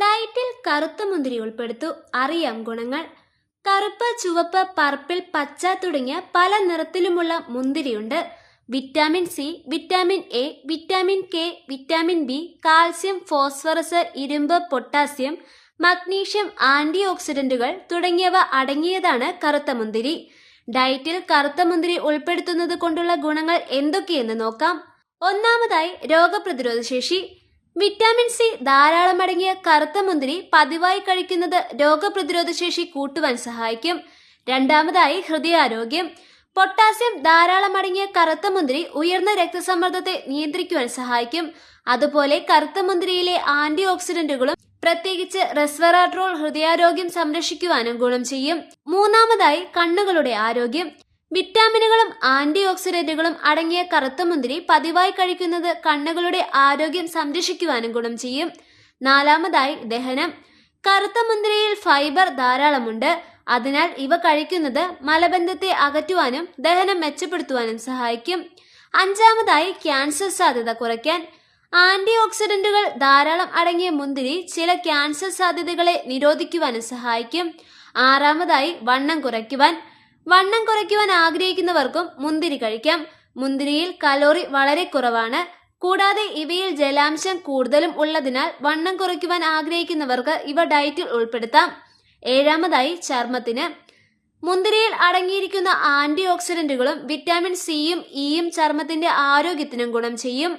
ഡയറ്റിൽ കറുത്ത മുന്തിരി ഉൾപ്പെടുത്തു. അറിയാം ഗുണങ്ങൾ. കറുപ്പ് ചുവപ്പ് പർപ്പിൾ പച്ച തുടങ്ങിയ പല നിറത്തിലുമുള്ള മുന്തിരിയുണ്ട്. Vitamin C vitamin A vitamin K vitamin B calcium phosphorus ഇരുമ്പ് പൊട്ടാസ്യം മഗ്നീഷ്യം ആന്റി ഓക്സിഡന്റുകൾ തുടങ്ങിയവ അടങ്ങിയതാണ് കറുത്ത മുന്തിരി. ഡയറ്റിൽ കറുത്ത മുന്തിരി ഉൾപ്പെടുത്തുന്നത് കൊണ്ടുള്ള ഗുണങ്ങൾ എന്തൊക്കെയെന്ന് നോക്കാം. ഒന്നാമതായി രോഗപ്രതിരോധ ശേഷി വിറ്റാമിൻ സി ധാരാളം അടങ്ങിയ കറുത്ത മുന്തിരി പതിവായി കഴിക്കുന്നത് രോഗപ്രതിരോധ ശേഷി കൂട്ടുവാൻ സഹായിക്കും. രണ്ടാമതായി ഹൃദയാരോഗ്യം. പൊട്ടാസ്യം ധാരാളം അടങ്ങിയ കറുത്ത മുന്തിരി ഉയർന്ന രക്തസമ്മർദ്ദത്തെ നിയന്ത്രിക്കുവാൻ സഹായിക്കും. അതുപോലെ കറുത്ത മുന്തിരിയിലെ ആന്റി ഓക്സിഡന്റുകളും പ്രത്യേകിച്ച് റെസ്വറാട്രോൾ ഹൃദയാരോഗ്യം സംരക്ഷിക്കുവാനും ഗുണം ചെയ്യും. മൂന്നാമതായി കണ്ണുകളുടെ ആരോഗ്യം. വിറ്റാമിനുകളും ആന്റി ഓക്സിഡന്റുകളും അടങ്ങിയ കറുത്ത മുന്തിരി പതിവായി കഴിക്കുന്നത് കണ്ണുകളുടെ ആരോഗ്യം സംരക്ഷിക്കുവാനും ഗുണം ചെയ്യും. നാലാമതായി ദഹനം. കറുത്ത മുന്തിരിയിൽ ഫൈബർ ധാരാളമുണ്ട്. അതിനാൽ ഇവ കഴിക്കുന്നത് മലബന്ധത്തെ അകറ്റുവാനും ദഹനം മെച്ചപ്പെടുത്തുവാനും സഹായിക്കും. അഞ്ചാമതായി ക്യാൻസർ സാധ്യത കുറയ്ക്കാൻ. ആന്റി ഓക്സിഡന്റുകൾ ധാരാളം അടങ്ങിയ മുന്തിരി ചില ക്യാൻസർ സാധ്യതകളെ നിരോധിക്കുവാനും സഹായിക്കും. ആറാമതായി വണ്ണം കുറയ്ക്കുവാൻ. വണ്ണം കുറയ്ക്കുവാൻ ആഗ്രഹിക്കുന്നവർക്കും മുന്തിരി കഴിക്കാം. മുന്തിരിയിൽ കലോറി വളരെ കുറവാണ്. കൂടാതെ ഇവയിൽ ജലാംശം കൂടുതലും ഉള്ളതിനാൽ വണ്ണം കുറയ്ക്കുവാൻ ആഗ്രഹിക്കുന്നവർക്ക് ഇവ ഡയറ്റിൽ ഉൾപ്പെടുത്താം. ഏഴാമതായി ചർമ്മത്തിന്. മുന്തിരിയിൽ അടങ്ങിയിരിക്കുന്ന ആന്റി ഓക്സിഡന്റുകളും വിറ്റാമിൻ സിയും ഇയും ചർമ്മത്തിന്റെ ആരോഗ്യത്തിനും ഗുണം ചെയ്യും.